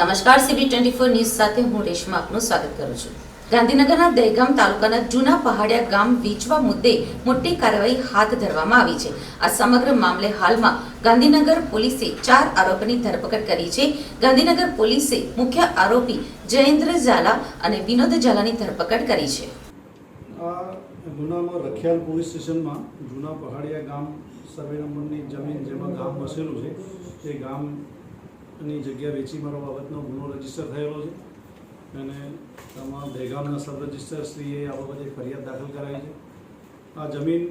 નમસ્કાર CB twenty four news સાથે હું રેશમા આપનું સ્વાગત કરું છું. ગાંધીનગરના દહેગામ તાલુકાના જૂના પહાડિયા ગામ વેચવા મુદ્દે મોટી કાર્યવાહી હાથ ધરવામાં આવી છે. આ સમગ્ર મામલે હાલમાં ગાંધીનગર પોલીસે ચાર આરોપીની ધરપકડ કરી છે. ગાંધીનગર પોલીસે મુખ્ય આરોપી જયેન્દ્ર ઝાલા અને વિનોદ ઝાલાની ધરપકડ કરી છે. આ ગુનામાં રખિયાલ પોલીસ સ્ટેશનમાં જૂના પહાડિયા ગામ સર્વે નંબરની જમીન જેમાં ગામ વસેલું છે. તે ગામની જગ્યા વેચી મારવા બાબતનો ગુનો રજિસ્ટર થયેલો છે. અને તમામ દહેગામના સબ રજિસ્ટરશ્રીએ આ બાબતે ફરિયાદ દાખલ કરાઈ છે. આ જમીન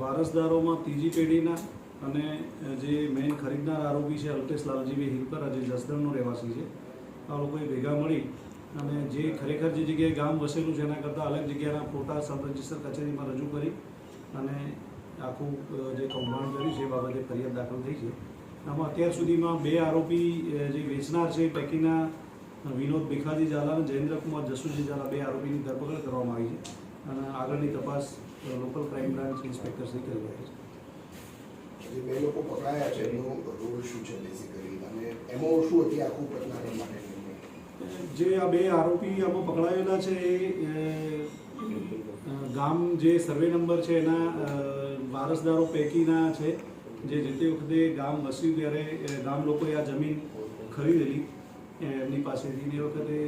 વારસદારોમાં ત્રીજી પેઢીના અને જે મેઇન ખરીદનાર આરોપી છે અલ્પેશ લાલજીભાઈ હિરપરા જે જસદણનો રહેવાસી છે. આ લોકોએ ભેગા મળી અને જે ખરેખર જે જગ્યાએ ગામ વસેલું છે, એના કરતાં અલગ જગ્યાના ફોટા સબ રજિસ્ટર કચેરીમાં રજૂ કરી અને આખું જે કૌભાંડ કર્યું છે, એ બાબતે ફરિયાદ દાખલ થઈ છે. આમાં અત્યાર સુધીમાં બે આરોપી જે વેચનાર છે પૈકીના વિનોદ ભીખાજી ઝાલા અને જયેન્દ્રકુમાર જસુજી ઝાલા બે આરોપીની ધરપકડ કરવામાં આવી છે અને આગળની તપાસ local crime branch inspector Shri કરી રહ્યા છે. જે બે લોકો પકડાયા છે એમનો રોલ શું છે બેઝિકલી અને એમાં શું હતી આખું ઘટનાને માટે? જે આ બે આરોપી આમાં પકડાયેલા છે એ ગામ જે સર્વે નંબર છે એના વારસદારો પૈકીના છે. જે જે તે વખતે ગામ વસ્યું ત્યારે ગામ લોકોએ આ જમીન ખરીદેલી એમની પાસેથી. એ વખતે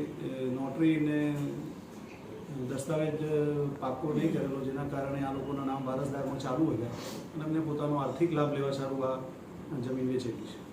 નોટરીને દસ્તાવેજ પાકો નહીં કરેલો, જેના કારણે આ લોકોના નામ વારસદારમાં ચાલુ હતા અને એમને પોતાનો આર્થિક લાભ લેવા સારું આ જમીન વેચેલી છે.